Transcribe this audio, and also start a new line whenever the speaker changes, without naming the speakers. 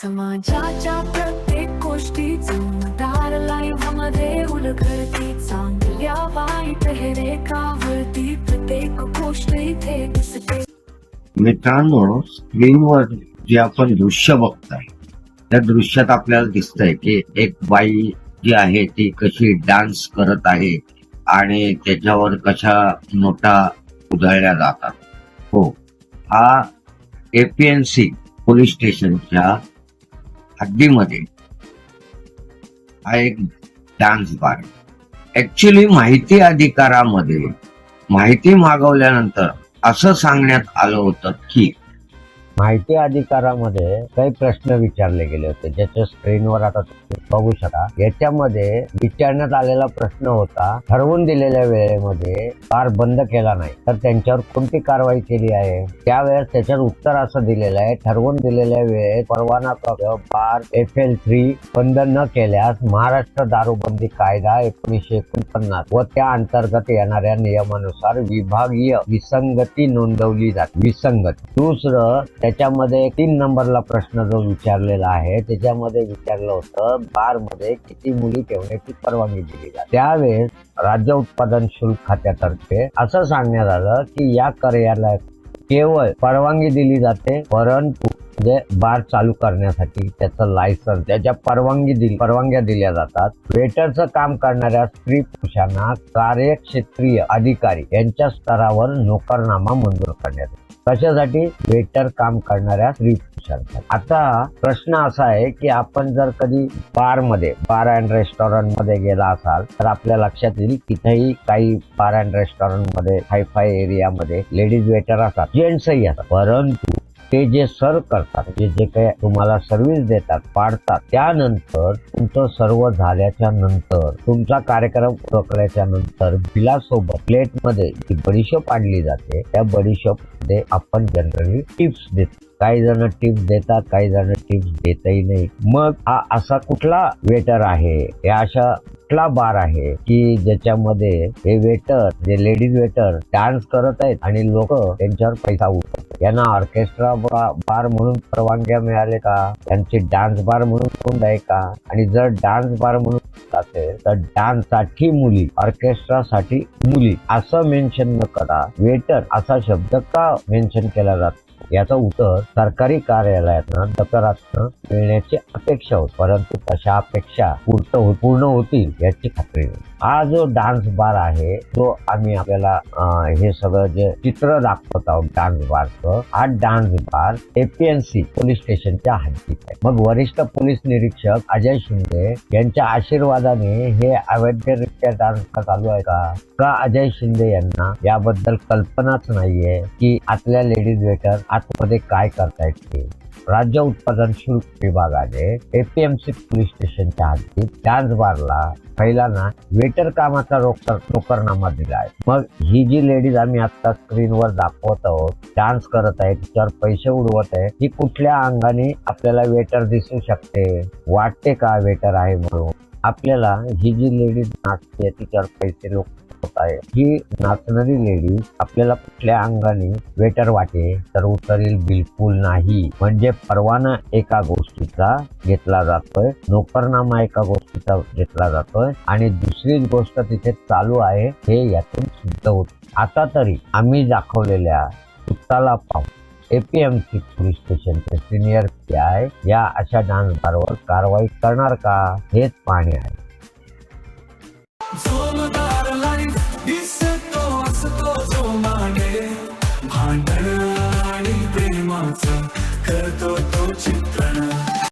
समाजाच्या प्रत्येक गोष्टी चमदार लाईव्हमध्ये उलगडती. चांगल्या वाईट हे रेखावरती प्रत्येक गोष्ट इथे दिसते.
मित्रांनो स्क्रीनवर जे आपण दृश्य बघताय त्या दृश्यात आपल्याला दिसतंय की एक बाई जी आहे ती कशी डान्स करत आहे आणि त्याच्यावर कशा नोटा उधळल्या जातात. हो हा एपीएनसी पोलीस स्टेशनच्या हद्दीमध्ये. हा एक डान्स बार ऍक्च्युली माहिती अधिकारामध्ये. माहिती मागवल्यानंतर असं सांगण्यात आलं होतं की
माहिती अधिकारामध्ये काही प्रश्न विचारले गेले होते ज्याच्या स्क्रीनवर आता बघू शका याच्यामध्ये विचारण्यात आलेला प्रश्न होता ठरवून दिलेल्या वेळेमध्ये कार बंद केला नाही तर त्यांच्यावर कोणती कारवाई केली आहे? त्यावेळेस त्याच्यात उत्तर असं दिलेलं आहे ठरवून दिलेल्या वेळेत परवाना बार एफ एल थ्री बंद न केल्यास महाराष्ट्र दारूबंदी कायदा एकोणीसशे एकोणपन्नास व त्या अंतर्गत येणाऱ्या नियमानुसार विभागीय विसंगती नोंदवली जाते. विसंगती. दुसरं त्याच्यामध्ये तीन नंबरला प्रश्न जो विचारलेला आहे त्याच्यामध्ये विचारलं होतं बारमध्ये किती मुली ठेवण्याची परवानगी दिली जाते त्यावेळेस राज्य उत्पादन शुल्क खात्यातर्फे असं सांगण्यात आलं की या कार्यालयात केवळ परवानगी दिली जाते परंतु म्हणजे बार चालू करण्यासाठी त्याचं लायसन्स त्याच्या परवानगी दिली परवानग्या दिल्या जातात वेटरचं काम करणाऱ्या स्त्री पुरुषांना कार्यक्षेत्रीय अधिकारी यांच्या स्तरावर नोकरनामा मंजूर करण्यात येतो. कशासाठी? वेटर काम करणाऱ्या स्त्री पुरुषांसाठी. आता प्रश्न असा आहे की आपण जर कधी बारमध्ये बार अँड रेस्टॉरंटमध्ये गेला असाल तर आपल्या लक्षात येईल तिथेही काही बार अँड रेस्टॉरंटमध्ये हायफाय एरियामध्ये लेडीज वेटर असतात जेंट्सही असतात. परंतु ते जे सर्व करतात म्हणजे जे काही तुम्हाला सर्व्हिस देतात पाडतात त्यानंतर तुमचं सर्व झाल्याच्यानंतर तुमचा कार्यक्रम उरकल्याच्या नंतर बिलासोबत प्लेटमध्ये जी बडीशोप आणली जाते त्या बडीशोपमध्ये आपण जनरली टिप्स देतो. काही जण टिप्स देतात काही जण टिप्स देतही नाही. मग हा असा कुठला वेटर आहे? या अशा कुठला बार आहे की ज्याच्यामध्ये हे वेटर जे लेडीज वेटर डान्स करत आहेत आणि लोक त्यांच्यावर पैसा उठतात यांना ऑर्केस्ट्रा बार म्हणून परवानग्या मिळाले का? त्यांची डान्स बार म्हणून नोंद आहे का? आणि जर डान्स बार म्हणून असेल तर डान्ससाठी मुली ऑर्केस्ट्रा साठी मुली. असं मेन्शन न करा. वेटर असा शब्द का मेन्शन केला जातो? याचं उत्तर सरकारी कार्यालयातनं दकारातनं मिळण्याची अपेक्षा होती परंतु तशा अपेक्षा पूर्ण हो-, पूर्ण होतील याची खात्री होती हा जो डान्स बार आहे तो आम्ही आपल्याला हे सगळं जे चित्र दाखवत आहोत डान्स बारचं हा डान्स बार एपीएनसी पोलीस स्टेशनच्या हद्दीत आहे. मग वरिष्ठ पोलीस निरीक्षक अजय शिंदे यांच्या आशीर्वादाने हे अवैधरित्या डान्स चालू आहे का? का अजय शिंदे यांना याबद्दल कल्पनाच नाहीये की आतल्या लेडीज वेटर आतमध्ये काय करतायत ते? राज्य उत्पादन शुल्क विभागाने एपीएमसी पोलीस स्टेशनच्या हद्दीत डान्स बारला पहिल्यांदा वेटर कामाचा रोकर टोकरनामा दिला आहे. मग ही जी लेडीज आम्ही आता स्क्रीनवर दाखवत आहोत डान्स करत आहे तिच्यावर पैसे उडवत आहे ही कुठल्या अंगाने आपल्याला वेटर दिसू शकते? वाटते का वेटर आहे म्हणून? आपल्याला ही जी लेडीज नाचते तिच्यावर पैसे लोक होत आहे ही नाचणारी लेडीज आपल्याला कुठल्या अंगाने वेटर वाटे तर उतरेल बिलकुल नाही. म्हणजे परवाना एका गोष्टीचा घेतला जातोय नोकरनामा एका गोष्टीचा घेतला जातोय आणि दुसरीच गोष्ट तिथे चालू आहे हे यातून सिद्ध होत. आता तरी आम्ही दाखवलेल्या वृत्ताला पाहू. एपीएमसी पोलीस स्टेशनचे सिनियर पी आय या अशा डान्स बारवर कारवाई करणार का? हेच पाहणे आहे.
भांडण